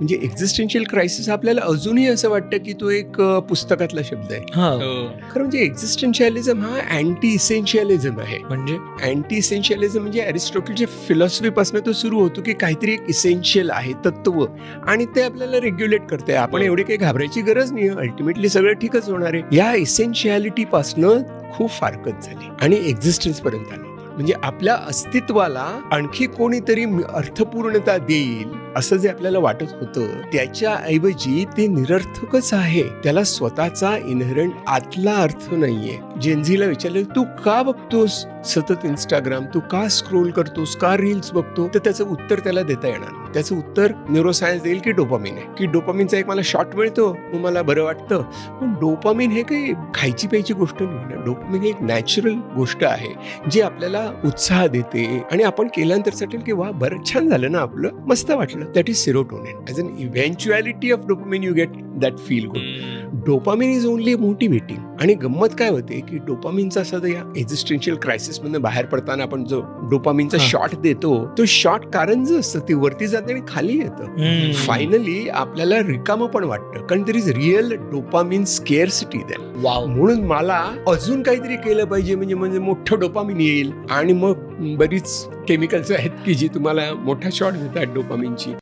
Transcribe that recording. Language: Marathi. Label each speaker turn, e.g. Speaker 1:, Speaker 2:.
Speaker 1: म्हणजे एक्झिस्टेन्शियल क्रायसिस आपल्याला अजूनही असं वाटतं की तो एक पुस्तकातला शब्द आहे.
Speaker 2: हा.
Speaker 1: खरं म्हणजे एक्झिस्टेन्शियलिझम हा अँटी इसेन्शियलिझम आहे.
Speaker 2: म्हणजे?
Speaker 1: अँटी इसेन्शियलिझम म्हणजे अरिस्टॉटलच्या फिलॉसॉफीपासून तो सुरू होतो की काहीतरी एक इसेन्शियल आहे तत्व. आणि ते आपल्याला रेग्युलेट करते आपण एवढे काही घाबरायची गरज नाही अल्टिमेटली सगळं ठीकच होणार आहे. या इसेन्शियालिटी पासनं खूप फारकत झाली. आणि एक्झिस्टन्स पर्यंत आलो. म्हणजे आपल्या अस्तित्वाला आणखी कोणीतरी अर्थपूर्णता देईल असं जे आपल्याला वाटत होतं त्याच्या ऐवजी ते निरर्थकच आहे. त्याला स्वतःचा इनहरंट आतला अर्थ नाहीये. जेनझीला विचारलं तू का बघतोस सतत इंस्टाग्राम तू का स्क्रोल करतोस? का रील्स बघतो? तर त्याचं उत्तर त्याला देता येणार त्याचं उत्तर न्यूरोसायन्स देईल की डोपामिन आहे. की डोपामिनचा एक मला शॉट मिळतो मग मला बरं वाटतं. पण डोपामिन हे काही खायची प्यायची गोष्ट नाही. ना डोपामिन ही एक नॅचरल गोष्ट आहे जी आपल्याला उत्साह देते. आणि आपण केल्यानंतर वाटेल की वा बरं छान झालं ना आपलं. मस्त वाटलं. That is serotonin as an eventuality of dopamine you get that feel good dopamine is only motivating आणि गंमत काय होते की डोपामिनचा असं या एक्झिस्टेन्शियल क्रायसिस मधून बाहेर पडताना आपण जो डोपामिनचा. शॉट देतो तो शॉट कारण जे असतं ते वरती जाते आणि खाली येतं. फायनली आपल्याला रिकामं पण वाटतं. कारण there is real dopamine scarcity than
Speaker 2: wow
Speaker 1: म्हणून मला अजून काहीतरी केलं पाहिजे म्हणजे म्हणजे मोठं डोपामिन येईल. आणि मग बरीच केमिकल्स आहेत की जी तुम्हाला मोठा शॉट देतात डोपामिनची